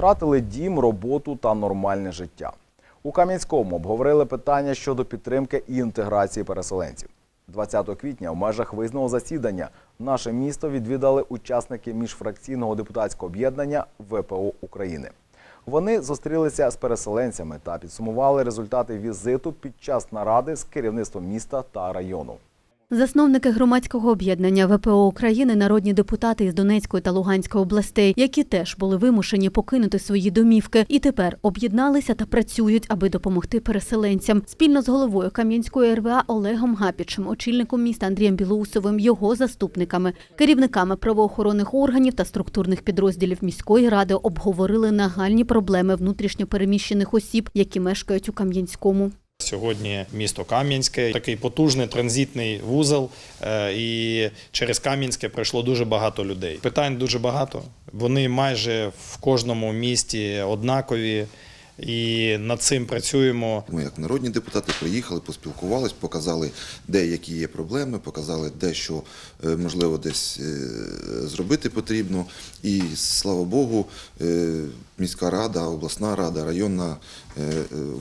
втратили дім, роботу та нормальне життя. У Кам'янському обговорили питання щодо підтримки і інтеграції переселенців. 20 квітня в межах виїзного засідання наше місто відвідали учасники міжфракційного депутатського об'єднання ВПО України. Вони зустрілися з переселенцями та підсумували результати візиту під час наради з керівництвом міста та району. Засновники громадського об'єднання ВПО України народні депутати із Донецької та Луганської областей, які теж були вимушені покинути свої домівки, і тепер об'єдналися та працюють, аби допомогти переселенцям. Спільно з головою Кам'янської РВА Олегом Гапічем, очільником міста Андрієм Білоусовим, його заступниками, керівниками правоохоронних органів та структурних підрозділів міської ради обговорили нагальні проблеми внутрішньопереміщених осіб, які мешкають у Кам'янському. Сьогодні місто Кам'янське такий потужний транзитний вузол, е, і через Кам'янське пройшло дуже багато людей. Питань дуже багато. Вони майже в кожному місті однакові, і над цим працюємо. Ми, як народні депутати, приїхали, поспілкувались, показали, де які є проблеми, показали, де що е, можливо десь е, зробити потрібно. І слава Богу, е, міська рада, обласна рада, районна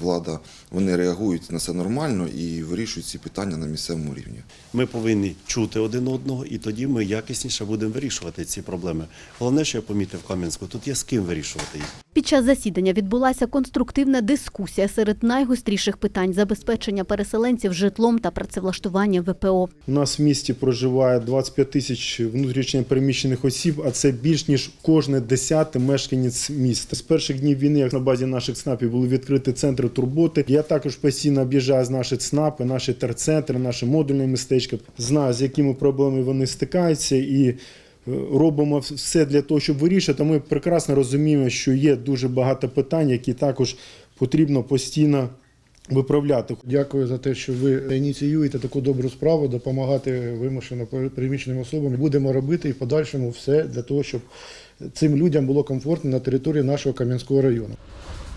влада вони реагують на це нормально і вирішують ці питання на місцевому рівні. Ми повинні чути один одного, і тоді ми якісніше будемо вирішувати ці проблеми. Головне, що я помітив в Кам'янську, тут є з ким вирішувати їх. Під час засідання відбулася конструктивна дискусія серед найгостріших питань забезпечення переселенців житлом та працевлаштування ВПО. У нас в місті проживає 25 тисяч внутрішньо переміщених осіб, а це більш ніж кожне десяте мешканець міста. З перших днів війни як на базі наших ЦНАПів були відкриті центри турботи. Я також постійно об'їжджаю з наші ЦНАПи, наші терцентри, наші модульні містечка. Знаю, з якими проблемами вони стикаються і. Робимо все для того, щоб вирішити. Ми прекрасно розуміємо, що є дуже багато питань, які також потрібно постійно виправляти. Дякую за те, що ви ініціюєте таку добру справу, допомагати вимушено переміщеним особам. Будемо робити і в подальшому все для того, щоб цим людям було комфортно на території нашого Кам'янського району.